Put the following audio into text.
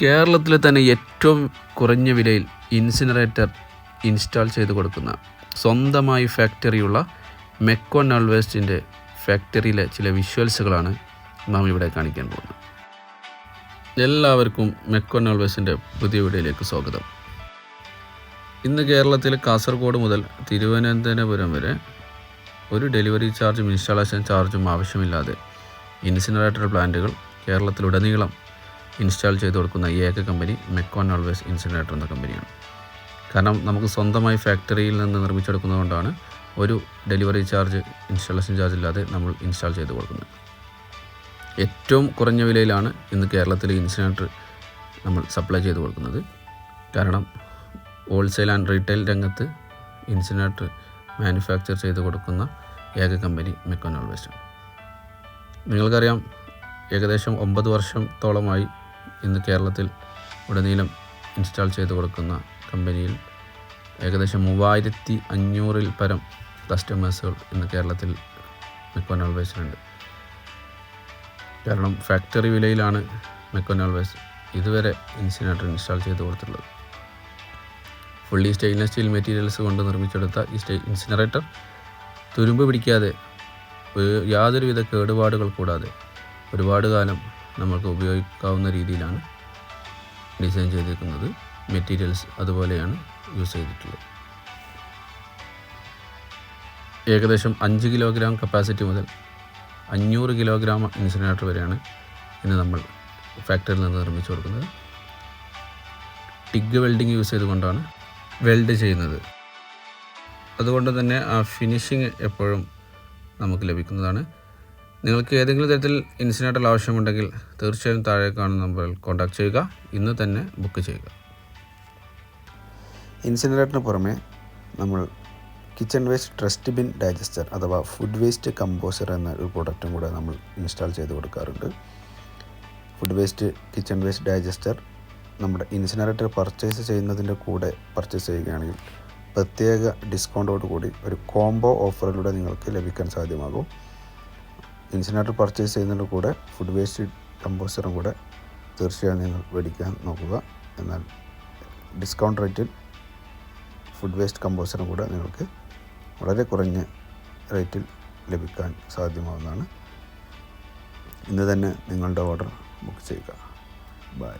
കേരളത്തിലെ തന്നെ ഏറ്റവും കുറഞ്ഞ വിലയിൽ ഇൻസിനറേറ്റർ ഇൻസ്റ്റാൾ ചെയ്ത് കൊടുക്കുന്ന സ്വന്തമായി ഫാക്ടറിയുള്ള മെക്കോ വേസ്റ്റിന്റെ ഫാക്ടറിയിലെ ചില വിഷ്വൽസുകളാണ് നാം ഇവിടെ കാണിക്കാൻ പോകുന്നത്. എല്ലാവർക്കും മെക്കോ വേസ്റ്റിന്റെ പുതിയ വീഡിയോയിലേക്ക് സ്വാഗതം. ഇന്ന് കേരളത്തിൽ കാസർഗോഡ് മുതൽ തിരുവനന്തപുരം വരെ ഒരു ഡെലിവറി ചാർജും ഇൻസ്റ്റാളേഷൻ ചാർജും ആവശ്യമില്ലാതെ ഇൻസിനറേറ്റർ പ്ലാന്റുകൾ കേരളത്തിലുടനീളം ഇൻസ്റ്റാൾ ചെയ്ത് കൊടുക്കുന്ന ഈ ഏക കമ്പനി മെക്കോൺ ഓൾവേസ് ഇൻസിനേറ്റർ എന്ന കമ്പനിയാണ് കാരണം നമുക്ക് സ്വന്തമായി ഫാക്ടറിയിൽ നിന്ന് നിർമ്മിച്ചെടുക്കുന്നതുകൊണ്ടാണ് ഒരു ഡെലിവറി ചാർജ് ഇൻസ്റ്റാളേഷൻ ചാർജ് ഇല്ലാതെ നമ്മൾ ഇൻസ്റ്റാൾ ചെയ്ത് കൊടുക്കുന്നത്. ഏറ്റവും കുറഞ്ഞ വിലയിലാണ് ഇന്ന് കേരളത്തിൽ ഇൻസിനേറ്റർ നമ്മൾ സപ്ലൈ ചെയ്ത് കൊടുക്കുന്നത്. കാരണം ഹോൾസെയിൽ ആൻഡ് റീറ്റെയിൽ രംഗത്ത് ഇൻസിനേറ്റർ മാനുഫാക്ചർ ചെയ്ത് കൊടുക്കുന്ന ഏക കമ്പനി മെക്കോൺ ഓൾവേസ്റ്റ് നിങ്ങൾക്കറിയാം ഏകദേശം ഒമ്പത് വർഷത്തോളമായി ഇന്ന് കേരളത്തിൽ ഉടനീളം ഇൻസ്റ്റാൾ ചെയ്തു കൊടുക്കുന്ന കമ്പനിയിൽ ഏകദേശം മൂവായിരത്തി അഞ്ഞൂറിൽ പരം കസ്റ്റമേഴ്സുകൾ ഇന്ന് കേരളത്തിൽ മെക്കോനോൾവേസിനുണ്ട് കാരണം ഫാക്ടറി വിലയിലാണ് മെക്കോനോൾവേസ് ഇതുവരെ ഇൻസിനേറ്റർ ഇൻസ്റ്റാൾ ചെയ്തു കൊടുത്തിട്ടുള്ളത്. ഫുള്ളി സ്റ്റെയിൻലെസ് സ്റ്റീൽ മെറ്റീരിയൽസ് കൊണ്ട് നിർമ്മിച്ചെടുത്ത ഈ സ്റ്റേ ഇൻസിനറേറ്റർ തുരുമ്പ് പിടിക്കാതെ യാതൊരുവിധ കേടുപാടുകൾ കൂടാതെ ഒരുപാട് കാലം നമുക്ക് ഉപയോഗിക്കാവുന്ന രീതിയിലാണ് ഡിസൈൻ ചെയ്തിരിക്കുന്നത്. മെറ്റീരിയൽസ് അതുപോലെയാണ് യൂസ് ചെയ്തിട്ടുള്ളത്. ഏകദേശം അഞ്ച് കിലോഗ്രാം കപ്പാസിറ്റി മുതൽ അഞ്ഞൂറ് കിലോഗ്രാം ഇൻസിനേറ്റർ വരെയാണ് ഇന്ന് നമ്മൾ ഫാക്ടറിയിൽ നിന്ന് നിർമ്മിച്ചു കൊടുക്കുന്നത്. ടിഗ് വെൽഡിങ് യൂസ് ചെയ്തുകൊണ്ടാണ് വെൽഡ് ചെയ്യുന്നത്. അതുകൊണ്ട് തന്നെ ആ ഫിനിഷിങ് എപ്പോഴും നമുക്ക് ലഭിക്കുന്നതാണ്. നിങ്ങൾക്ക് ഏതെങ്കിലും തരത്തിൽ ഇൻസിനേറ്റർ ആവശ്യമുണ്ടെങ്കിൽ തീർച്ചയായും താഴെ കാണുന്ന നമ്പറിൽ കോൺടാക്ട് ചെയ്യുക. ഇന്ന് തന്നെ ബുക്ക് ചെയ്യുക. ഇൻസിനറേറ്ററിന് പുറമെ നമ്മൾ kitchen waste trust bin digester അഥവാ ഫുഡ് വേസ്റ്റ് കമ്പോസർ എന്ന ഒരു പ്രൊഡക്റ്റും കൂടെ നമ്മൾ ഇൻസ്റ്റാൾ ചെയ്ത് കൊടുക്കാറുണ്ട്. Food waste kitchen waste digester നമ്മുടെ ഇൻസിനറേറ്റർ പർച്ചേസ് ചെയ്യുന്നതിന്റെ കൂടെ പർച്ചേസ് ചെയ്യുകയാണെങ്കിൽ പ്രത്യേക ഡിസ്കൗണ്ടോട് കൂടി ഒരു കോംബോ ഓഫറിലൂടെ നിങ്ങൾക്ക് ലഭിക്കാൻ സാധ്യമാകും. ഇൻസിനറേറ്റർ പർച്ചേസ് ചെയ്യുന്നതിന്റെ കൂടെ ഫുഡ് വേസ്റ്റ് കമ്പോസ്റ്ററും കൂടെ തീർച്ചയായും നിങ്ങൾ മേടിക്കാൻ നോക്കുക. എന്നാൽ ഡിസ്കൗണ്ട് റേറ്റിൽ ഫുഡ് വേസ്റ്റ് കമ്പോസ്റ്ററും കൂടെ നിങ്ങൾക്ക് വളരെ കുറഞ്ഞ റേറ്റിൽ ലഭിക്കാൻ സാധ്യമാവുന്നതാണ്. ഇന്ന് തന്നെ നിങ്ങളുടെ ഓർഡർ ബുക്ക് ചെയ്യുക. ബൈ